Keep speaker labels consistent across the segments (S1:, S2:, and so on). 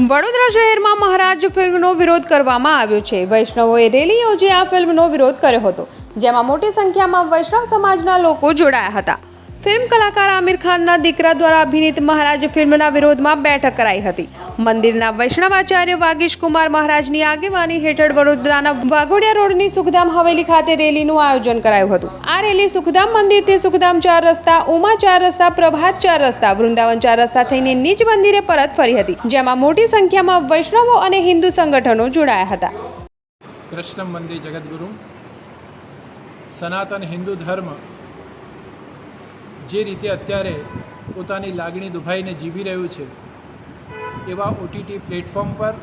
S1: વડોદરા શહેરમાં મહારાજ ફિલ્મનો વિરોધ કરવામાં આવ્યો છે. વૈષ્ણવોએ રેલી યોજી આ ફિલ્મનો વિરોધ કર્યો હતો, જેમાં મોટી સંખ્યામાં વૈષ્ણવ સમાજના લોકો જોડાયા હતા. ફિલ્મ કલાકાર આમિર ખાનના દીકરા દ્વારા અભિનીત મહારાજ ફિલ્મના વિરોધમાં બેઠક કરાઈ હતી. મંદિરના વૈષ્ણવાચાર્ય વાગીશ કુમાર મહારાજની આગેવાની હેઠળ વડોદરાના વાઘોડિયા રોડની સુખધામ હવેલી ખાતે રેલીનું આયોજન કરાયું હતું. આ રેલી સુખધામ મંદિરથી સુખધામ ચાર રસ્તા, ઉમા ચાર રસ્તા, પ્રભાત ચાર રસ્તા, વૃંદાવન ચાર રસ્તા થઈને નીચ મંદિરે પરત ફરી હતી, જેમાં મોટી સંખ્યામાં વૈષ્ણવો અને હિન્દુ સંગઠનો જોડાયા હતા.
S2: કૃષ્ણ મંદિર જગદગુરુ, સનાતન હિન્દુ ધર્મ જે રીતે અત્યારે પોતાની લાગણી દુભાઈને જીવી રહ્યું છે, એવા ઓટીટી પ્લેટફોર્મ પર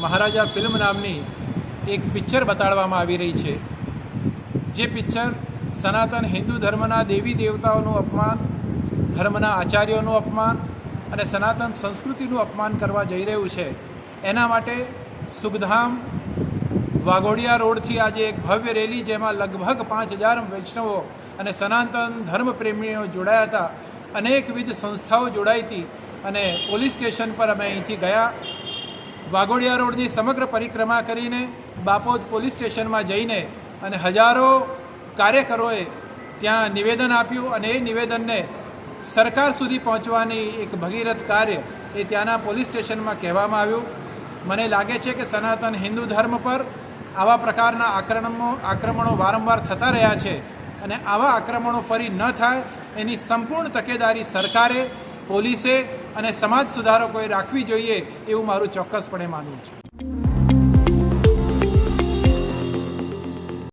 S2: મહારાજા ફિલ્મ નામની એક પિક્ચર બતાડવામાં આવી રહી છે. જે પિક્ચર સનાતન હિન્દુ ધર્મના દેવી દેવતાઓનું અપમાન, ધર્મના આચાર્યોનું અપમાન અને સનાતન સંસ્કૃતિનું અપમાન કરવા જઈ રહ્યું છે. એના માટે સુખધામ વાઘોડિયા રોડથી આજે એક ભવ્ય રેલી જેમાં લગભગ પાંચ હજાર વૈષ્ણવો અને સનાતન ધર્મપ્રેમીઓ જોડાયા હતા. અનેકવિધ સંસ્થાઓ જોડાઈ હતી અને પોલીસ સ્ટેશન પર અમે અહીંથી ગયા. વાઘોડિયા રોડની સમગ્ર પરિક્રમા કરીને બાપોદ પોલીસ સ્ટેશનમાં જઈને અને હજારો કાર્યકરોએ ત્યાં નિવેદન આપ્યું અને એ નિવેદનને સરકાર સુધી પહોંચવાની એક ભગીરથ કાર્ય એ ત્યાંના પોલીસ સ્ટેશનમાં કહેવામાં આવ્યું. મને લાગે છે કે સનાતન હિન્દુ ધર્મ પર આવા પ્રકારના આક્રમણો આક્રમણો વારંવાર થતા રહ્યા છે અને આવા આક્રમણો ફરી ન થાય એની સંપૂર્ણ તકેદારી સરકારે, પોલીસે અને સમાજ સુધારકોએ રાખવી જોઈએ એવું મારું ચોક્કસપણે માનવું છે.